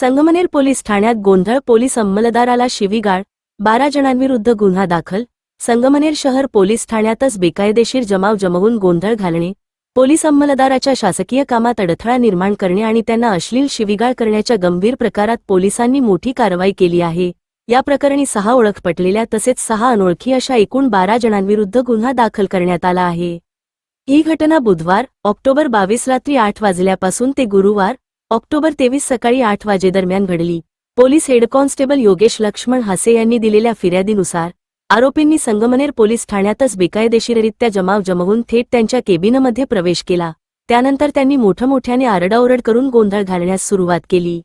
Sangamner police ठाण्यात गोंधळ police अंमलदाराला शिवीगाळ बारा जणांविरुद्ध गुन्हा दाखल संगमनेर शहर पोलीस ठाण्यातच बेकायदेशीर जमाव जमवून गोंधळ घालणे पोलीस अंमलदाराच्या शासकीय कामात अडथळा निर्माण करणे आणि त्यांना अश्लील शिवीगाळ करण्याच्या गंभीर प्रकारात पोलिसांनी मोठी कारवाई केली आहे. या प्रकरणी सहा ओळख पटलेल्या तसेच सहा अनोळखी अशा एकूण बारा जणांविरुद्ध गुन्हा दाखल करण्यात आला आहे. ही घटना बुधवार ऑक्टोबर बावीस रात्री आठ वाजल्यापासून ते गुरुवार ऑक्टोबर तेवीस सकाळी आठ वाजेदरम्यान घडली. Police head constable Yogesh Laxman Hase यांनी दिलेल्या फिर्यादीनुसार आरोपींनी संगमनेर पोलीस ठाण्यातच बेकायदेशीररित्या जमाव जमवून थेट त्यांच्या केबिनमध्ये प्रवेश केला. त्यानंतर त्यांनी मोठमोठ्याने आरडाओरड करून गोंधळ घालण्यास सुरुवात केली.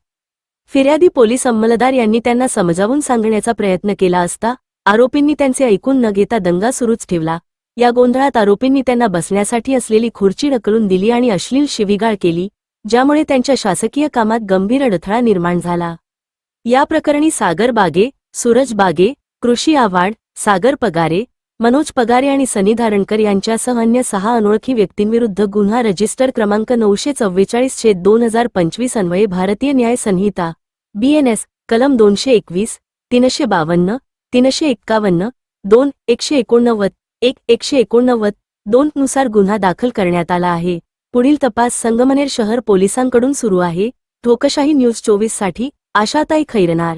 फिर्यादी पोलीस अंमलदार यांनी त्यांना समजावून सांगण्याचा प्रयत्न केला असता आरोपींनी त्यांचे ऐकून न घेता दंगा सुरूच ठेवला. या गोंधळात आरोपींनी त्यांना बसण्यासाठी असलेली खुर्ची ढकलून दिली आणि अश्लील शिवीगाळ केली ज्यामुळे त्यांच्या शासकीय कामात गंभीर अडथळा निर्माण झाला. या प्रकरणी सागर बागे सूरज बागे कृषी आव्हाड सागर पगारे मनोज पगारे आणि सनी धारणकर यांच्यासह अन्य सहा अनोळखी व्यक्तींविरुद्ध गुन्हा रजिस्टर क्रमांक नऊशे चव्वेचाळीस छेद दोन हजार पंचवीस अन्वये भारतीय न्याय संहिता बीएनएस कलम दोनशे एकवीस तीनशे बावन्न तीनशे एक्कावन्न दोन एकशे एकोणनव्वद एक एकशे एकोणनव्वद दोन नुसार गुन्हा दाखल करण्यात आला आहे. पुढील तपास संगमनेर शहर पोलिसांकडून सुरू आहे. ठोकशाही न्यूज चोवीससाठी आशाताई खैरनार.